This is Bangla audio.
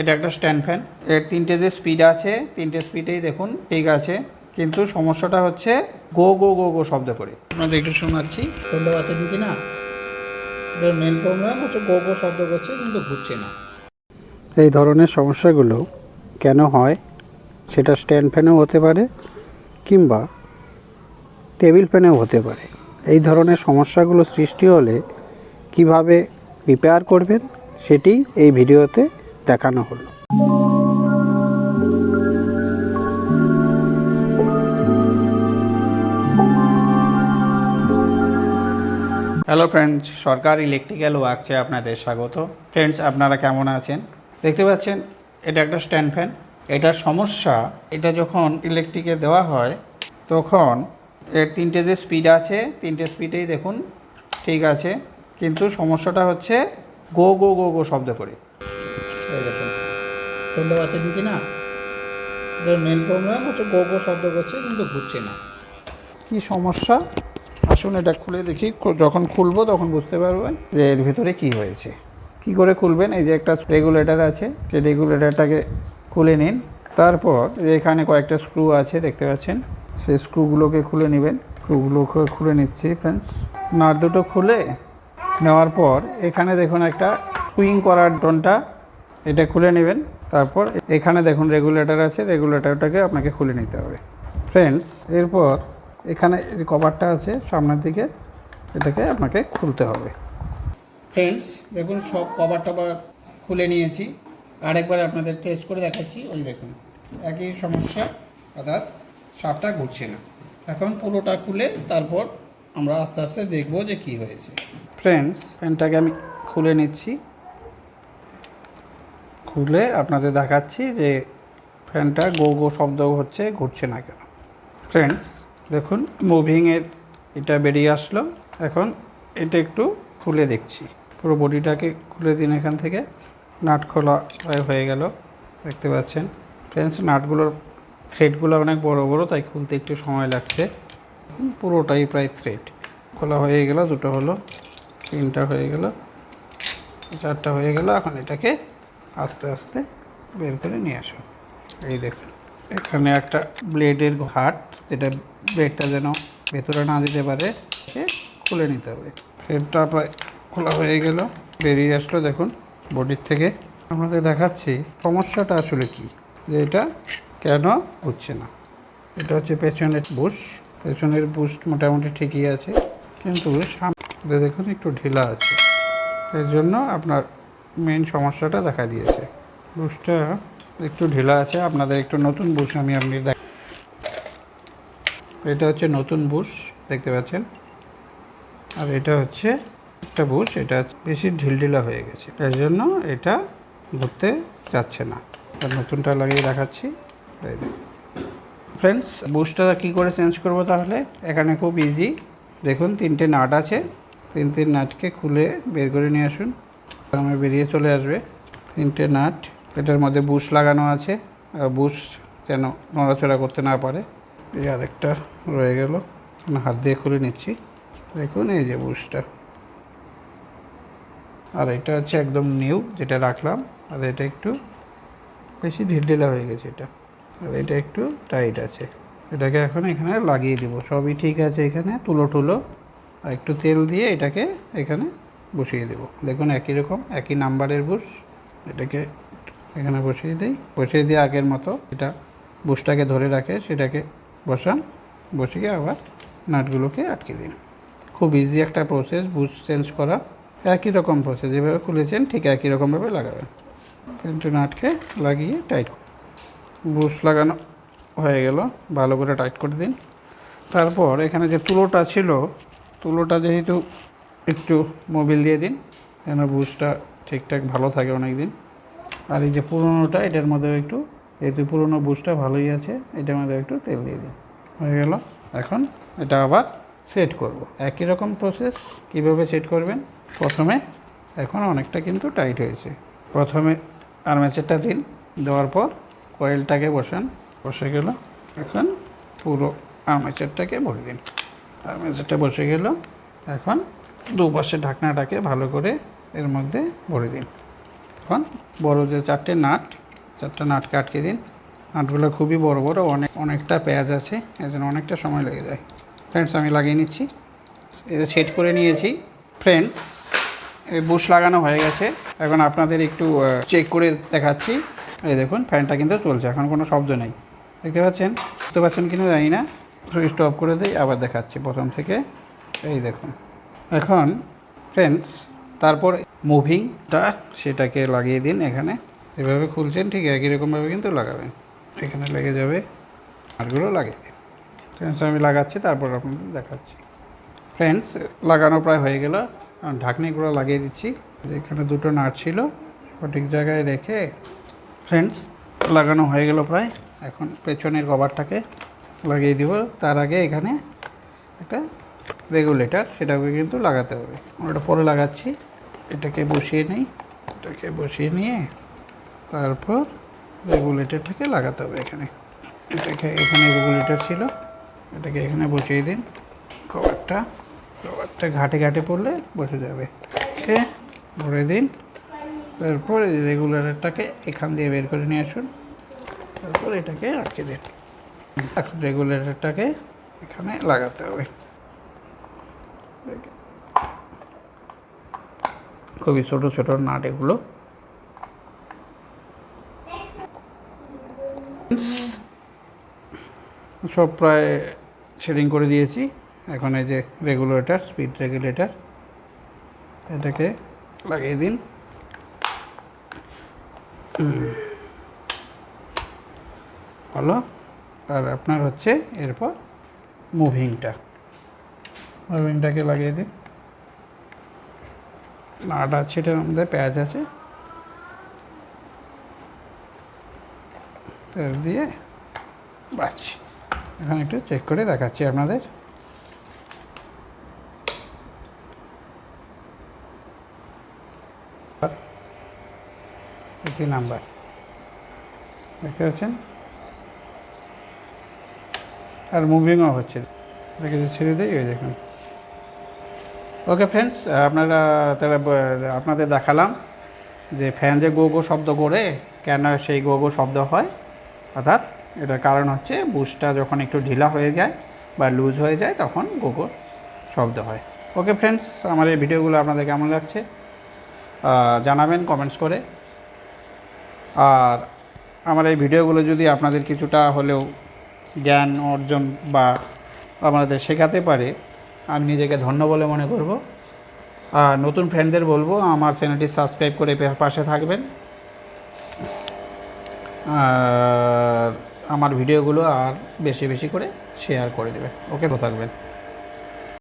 এটা একটা স্ট্যান্ড ফ্যান। এর তিনটে যে স্পিড আছে তিনটে স্পিডেই দেখুন ঠিক আছে। কিন্তু সমস্যাটা হচ্ছে গো গো গো গো শব্দ করে। আপনাদের একটু শোনাচ্ছি। শুনতে পাচ্ছেন কি না? এর মেন প্রবলেম হচ্ছে গো গো শব্দ করছে কিন্তু ঘুরছে না। এই ধরনের সমস্যাগুলো কেন হয়? সেটা স্ট্যান্ড ফ্যানেও হতে পারে কিংবা টেবিল ফ্যানেও হতে পারে। এই ধরনের সমস্যাগুলো সৃষ্টি হলে কীভাবে রিপেয়ার করবেন সেটি এই ভিডিওতে দেখানো হলো। হ্যালো ফ্রেন্ডস সরকার ইলেকট্রিক্যাল ওয়ার্কসে আপনাদের স্বাগত। ফ্রেন্ডস আপনারা কেমন আছেন? দেখতে পাচ্ছেন, এটা একটা স্ট্যান্ড ফ্যান এটার সমস্যা, এটা যখন ইলেকট্রিকে দেওয়া হয়, তখন এর তিনটে যে স্পিড আছে, তিনটে স্পিডেই দেখুন, ঠিক আছে। কিন্তু সমস্যাটা হচ্ছে গো গো গো গো শব্দ করে। শুনতে পাচ্ছেন কি না? এটার মেন প্রবলেম হচ্ছে গো গো শব্দ করছে, কিন্তু ঘুরছে না। কি সমস্যা? আসুন এটা খুলে দেখি। যখন খুলবো তখন বুঝতে পারবেন যে এর ভিতরে কি হয়েছে। কি করে খুলবেন? এই যে একটা রেগুলেটর আছে সেই রেগুলেটরটাকে খুলে নিন। তারপর যে এখানে কয়েকটা স্ক্রু আছে, দেখতে পাচ্ছেন? সেই স্ক্রুগুলোকে খুলে নেবেন। স্ক্রুগুলোকে খুলে নিচ্ছি ফ্রেন্ডস নাট দুটো খুলে নেওয়ার পর এখানে দেখুন একটা সুইং করার ডনটা এটা খুলে নেবেন। তারপর এখানে দেখুন রেগুলেটর আছে রেগুলেটরটাকে আপনাকে খুলে নিতে হবে। ফ্রেন্ডস এরপর এখানে যে কভারটা আছে সামনের দিকে এটাকে আপনাকে খুলতে হবে। ফ্রেন্ডস দেখুন সব কভার টভার খুলে নিয়েছি। আরেকবার আপনাদের টেস্ট করে দেখাচ্ছি। ওই দেখুন একই সমস্যা অর্থাৎ সাপটা ঘুরছে না। এখন পুরোটা খুলে তারপর আমরা আস্তে আস্তে দেখব যে কি হয়েছে। ফ্রেন্ডস ফ্যানটাকে আমি খুলে নিচ্ছি। খুলে আপনাদের দেখাচ্ছি যে ফ্যানটা গো গো শব্দ হচ্ছে, ঘুরছে না কেন। ফ্রেন্ডস দেখুন মুভিংয়ের এটা বেরিয়ে আসলো। এখন এটা একটু খুলে দেখছি। পুরো বডিটাকে খুলে দিন এখান থেকে। নাট খোলা প্রায় হয়ে গেল, দেখতে পাচ্ছেন। ফ্রেন্ডস নাটগুলোর থ্রেডগুলো অনেক বড় বড়, তাই খুলতে একটু সময় লাগছে। পুরোটাই প্রায় থ্রেড খোলা হয়ে গেল, দুটো হলো, তিনটা হয়ে গেল, চারটা হয়ে গেল, এখন এটাকে আস্তে আস্তে বের করে নিয়ে আসুন এই দেখুন, এখানে একটা ব্লেডের ঘাট, যেটা ব্লেডটা যেন ভেতরে না দিতে পারে, সে খুলে নিতে হবে। ফ্রেমটা প্রায় খোলা হয়ে গেল, বেরিয়ে আসলো দেখুন বডির থেকে। আপনাদের দেখাচ্ছি সমস্যাটা আসলে কি, যে এটা কেন হচ্ছে না। এটা হচ্ছে পেছনের বুশ পেছনের বুশ মোটামুটি ঠিকই আছে, কিন্তু সামনে দেখুন একটু ঢিলা আছে। এর জন্য আপনার মেন সমস্যাটা দেখা দিয়েছে। বুশটা একটু ঢিলা আছে, আপনাদের একটু নতুন বুশ আমি আপনি দেখ এটা হচ্ছে নতুন বুশ, দেখতে পাচ্ছেন? আর এটা হচ্ছে একটা বুশ, এটা বেশি ঢিলঢিলা হয়ে গেছে। এর জন্য এটা ঘুরতে যাচ্ছে না। নতুনটা লাগিয়ে দেখাচ্ছি। ফ্রেন্ডস বুশটা কী করে চেঞ্জ করব তাহলে? এখানে খুব ইজি দেখুন, তিনটে নাট আছে। তিন তিন নাটকে খুলে বের করে নিয়ে আসুন। আমার বেরিয়ে চলে আসবে। তিনটে নাট, এটার মধ্যে বুশ লাগানো আছে। আর বুশ যেন নড়াচড়া করতে না পারে। এই আরেকটা রয়ে গেল। হাত দিয়ে খুলে নিচ্ছি। দেখুন এই যে বুশটা। আর এটা হচ্ছে একদম নিউ, যেটা রাখলাম। আর এটা একটু বেশি ঢিলঢিলা হয়ে গেছে এটা। আর এটা একটু টাইট আছে। এটাকে এখন এখানে লাগিয়ে দিব। সবই ঠিক আছে এখানে তুলো টুলো আর একটু তেল দিয়ে এটাকে এখানে বসিয়ে দেব। দেখুন, একই রকম, একই নাম্বারের বুশ এটাকে এখানে বসিয়ে দিই। বসিয়ে দিয়ে আগের মতো এটা বুশটাকে ধরে রাখে সেটাকে বসান। বসিয়ে আবার নাটগুলোকে আটকে দিন। খুব ইজি একটা প্রসেস বুশ চেঞ্জ করা। একই রকম প্রসেস যেভাবে খুলেছেন ঠিক একই রকমভাবে লাগাবেন। তিনটে নাটকে লাগিয়ে টাইট বুশ লাগানো হয়ে গেল, ভালো করে টাইট করে দিন। তারপর এখানে যে তুলোটা ছিল, তুলোটা যেহেতু একটু মোবিল দিয়ে দিন, যেন বুশটা ঠিকঠাক ভালো থাকে অনেক দিন আর এই যে পুরোনোটা, এটার মধ্যে একটু, যেহেতু পুরোনো বুশটা ভালোই আছে, এটার মধ্যে একটু তেল দিয়ে দিন। হয়ে গেল। এখন এটা আবার সেট করব। একই রকম প্রসেস কীভাবে সেট করবেন? প্রথমে এখন অনেকটা কিন্তু টাইট হয়েছে। প্রথমে আর্মেচারটা দিন, দেওয়ার পর কয়েলটাকে বসান, বসে গেল। এখন পুরো আর্মেচারটাকে ভরে দিন। আর্মেচারটা বসে গেল। এখন দুপাশে ঢাকনাটাকে ভালো করে এর মধ্যে ভরে দিন। এখন বড় যে চারটে নাট, চারটে নাটকে আটকে দিন। নাটগুলো খুবই বড় বড়, অনেক, অনেকটা পেঁয়াজ আছে, এর জন্য অনেকটা সময় লেগে যায়। ফ্রেন্ডস আমি লাগিয়ে নিচ্ছি। এটা সেট করে নিয়েছি। ফ্রেন্ডস বুশ লাগানো হয়ে গেছে। এখন আপনাদের একটু চেক করে দেখাচ্ছি। এই দেখুন ফ্যানটা কিন্তু চলছে, এখন কোনো শব্দ নেই। দেখতে পাচ্ছেন? বুঝতে পারছেন কিনা জানি না। সুইচ অফ করে দিই, আবার দেখাচ্ছি প্রথম থেকে। এই দেখুন। এখন ফ্রেন্ডস তারপর মুভিংটা সেটাকে লাগিয়ে দিন এখানে। এভাবে খুলছেন, ঠিক একই রকমভাবে কিন্তু লাগাবেন। এখানে লেগে যাবে, আরগুলো লাগিয়ে দিন। ফ্রেন্ডস আমি লাগাচ্ছি, তারপর আপনাদের দেখাচ্ছি। ফ্রেন্ডস লাগানো প্রায় হয়ে গেল। ঢাকনিগুলো লাগিয়ে দিচ্ছি। এখানে দুটো নাট ছিল, সঠিক জায়গায় রেখে ফ্রেন্ডস লাগানো হয়ে গেল প্রায়। এখন পেছনের কভারটাকে লাগিয়ে দিব। তার আগে এখানে একটা রেগুলেটর সেটাকে কিন্তু লাগাতে হবে। এটা পরে লাগাচ্ছি। এটাকে বসিয়ে নিই। এটাকে বসিয়ে নিয়ে তারপর রেগুলেটরটাকে লাগাতে হবে এখানে। এটাকে এখানে রেগুলেটর ছিল। এটাকে এখানে বসিয়ে দিন। কভারটা কভারটা ঘাটে ঘাটে পড়লে বসে যাবে। ভরে দিন। তারপর রেগুলেটরটাকে এখান দিয়ে বের করে নিয়ে আসুন। তারপর এটাকে আটকে দিন। এখন রেগুলেটরটাকে এখানে লাগাতে হবে। খুবই ছোট ছোট নাট এগুলো। সব প্রায় শেডিং করে দিয়েছি। এখন এই যে রেগুলেটর, স্পিড রেগুলেটর, এটাকে লাগিয়ে দিন। হলো আর আপনার হচ্ছে এরপর মুভিংটা। মুভিংটাকে লাগিয়ে দিন নাট আছে এটার মধ্যে পেঁয়াজ আছে। তেল দিয়ে বাস এখন একটু চেক করে দেখাচ্ছি আপনাদের। একটি নাম্বার। দেখতে পাচ্ছেন? আর মুভিংও হচ্ছে। যে ছেড়ে দিই ওই দেখুন। ওকে ফ্রেন্ডস আপনারা তাহলে আপনাদের দেখালাম যে ফ্যান যে গো গো শব্দ করে, কেন সেই গো গো শব্দ হয়? অর্থাৎ এটার কারণ হচ্ছে বুশটা যখন একটু ঢিলা হয়ে যায় বা লুজ হয়ে যায়, তখন গো গো শব্দ হয়। ওকে ফ্রেন্ডস আমার এই ভিডিওগুলো আপনাদের কেমন লাগছে জানাবেন কমেন্টস করে। আর আমার এই ভিডিওগুলো যদি আপনাদের কিছুটা হলেও জ্ঞান অর্জন বা আমাদের শেখাতে পারে। আমি নিজেকে ধন্য বলে মনে করব। আর নতুন ফ্রেন্ডদের বলব, আমার চ্যানেলটি সাবস্ক্রাইব করে পাশে থাকবেন। আর আমার ভিডিওগুলো আর বেশি বেশি করে শেয়ার করে দেবেন। ওকে থাকবেন।